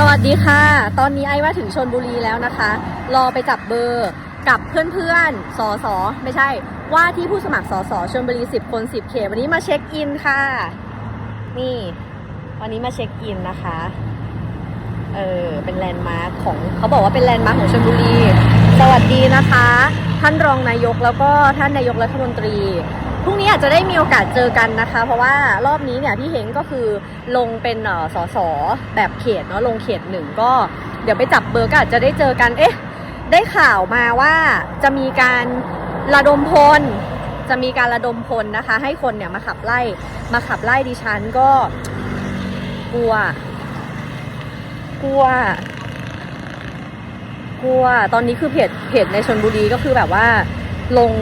สวัสดีค่ะ ตอนนี้ไอ้ว่าถึงชนบุรีแล้วนะคะ รอไปจับเบอร์กับเพื่อนๆ สอสอไม่ใช่ ว่าที่ผู้สมัครสอสอชนบุรี 10 คน 10 เขต วันนี้มาเช็คอินค่ะ นี่ วันนี้มาเช็คอินนะคะ เออ เป็นแลนด์มาร์คของเขาบอกว่าเป็นแลนด์มาร์คของชลบุรี สวัสดีนะคะ ท่านรองนายกแล้วก็ท่านนายกรัฐมนตรี พรุ่งนี้อาจจะได้มีโอกาสเจอกันนะคะ เพราะว่ารอบนี้เนี่ยพี่เฮงก็คือลงเป็นเอ่อสสแบบเขตเนาะลงเขตหนึ่งก็เดี๋ยวไปจับเบอร์ก็อาจจะได้เจอกันเอ๊ะได้ข่าวมาว่าจะมีการระดมพล จะมีการระดมพลนะคะ ให้คนเนี่ยมาขับไล่มาขับไล่ดิฉันก็กลัว กลัว กลัว ตอนนี้คือเพจเพจในชนบุรีก็คือแบบว่าลง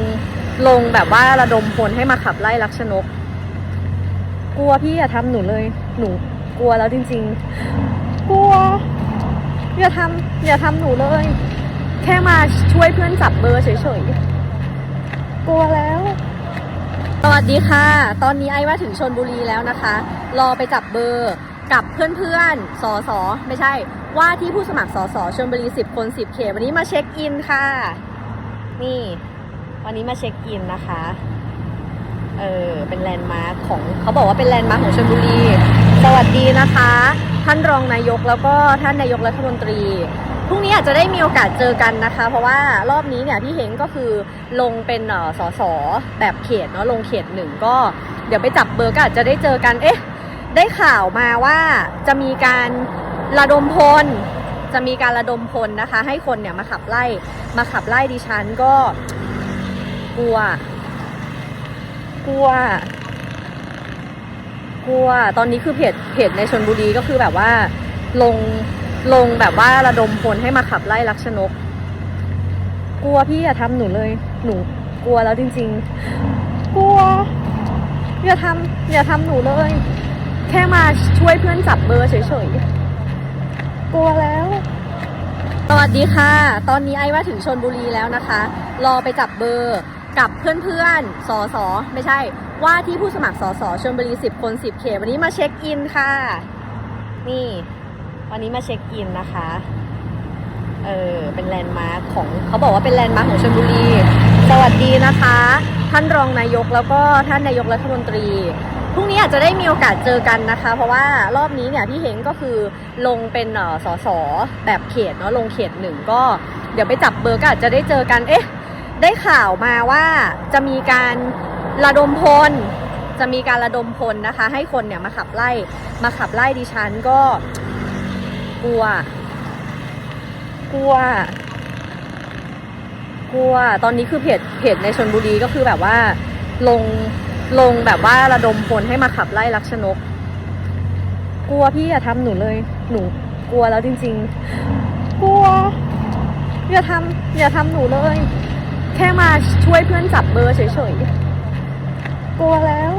ลงแบบว่าระดมพลให้มาขับไล่ลักษณกกลัวพี่อย่าทำหนูเลย หนูกลัวแล้วจริง ๆ กลัว อย่าทำอย่าทำหนูเลย แค่มาช่วยเพื่อนจับเบอร์เฉยๆ กลัวแล้ว สวัสดีค่ะ ตอนนี้ไอ้ว่าถึงชนบุรีแล้วนะคะ รอไปจับเบอร์กับเพื่อนๆ สอสอไม่ใช่ ว่าที่ผู้สมัครสอสอชนบุรี 10 คน 10 เขตวันนี้มาเช็คอินค่ะ นี่ วันนี้มาเช็คอินนะคะ เออเป็นแลนด์มาร์คของเขาบอกว่าเป็นแลนด์มาร์คของชลบุรี สวัสดีนะคะ ท่านรองนายกแล้วก็ท่านนายกรัฐมนตรีพรุ่งนี้อาจจะได้มีโอกาสเจอกันนะคะ เพราะว่ารอบนี้เนี่ยพี่เฮงก็คือลงเป็นเอ่อสสแบบเขตเนาะลงเขตหนึ่งก็ เดี๋ยวไปจับเบอร์ก็อาจจะได้เจอกันเอ๊ะได้ข่าวมาว่าจะมีการระดมพล จะมีการระดมพลนะคะ ให้คนเนี่ยมาขับไล่มาขับไล่ดิฉันก็ กลัว กลัว กลัว ตอนนี้คือเพจเพจในชนบุรีก็คือแบบว่า ลงลงแบบว่าระดมพลให้มาขับไล่ลักษณกกลัวพี่อย่าทำหนูเลย หนูกลัวแล้วจริง ๆ กลัว อย่าทำอย่าทำหนูเลย แค่มาช่วยเพื่อนจับเบอร์เฉยๆ กลัวแล้ว สวัสดีค่ะ ตอนนี้ไอ้ว่าถึงชนบุรีแล้วนะคะ รอไปจับเบอร์ กับเพื่อนๆ สอสอไม่ใช่ ว่าที่ผู้สมัครสอสอชนบุรี 10 คน 10 เขตวันนี้มาเช็คอินค่ะ นี่ วันนี้มาเช็คอินนะคะ เออ เป็นแลนด์มาร์คของเขาบอกว่าเป็นแลนด์มาร์คของชลบุรี สวัสดีนะคะ ท่านรองนายกแล้วก็ท่านนายกรัฐมนตรีพรุ่งนี้อาจจะได้มีโอกาสเจอกันนะคะ เพราะว่ารอบนี้เนี่ยพี่เฮงก็คือลงเป็นเอ่อสสแบบเขตเนาะลงเขตหนึ่งก็ เดี๋ยวไปจับเบอร์ก็อาจจะได้เจอกันเอ๊ะ ได้ข่าวมาว่าจะมีการระดมพล จะมีการระดมพลนะคะ ให้คนเนี่ยมาขับไล่มาขับไล่ดิฉันก็กลัว กลัว กลัว ตอนนี้คือเพจเพจในชนบุรีก็คือแบบว่าลงลงแบบว่าระดมพลให้มาขับไล่ลักษณกกลัวพี่อย่าทำหนูเลย หนูกลัวแล้วจริง ๆ กลัวอย่าทำอย่าทำหนูเลย ช่วยเพื่อนจับเบอร์เฉยๆ กลัวแล้ว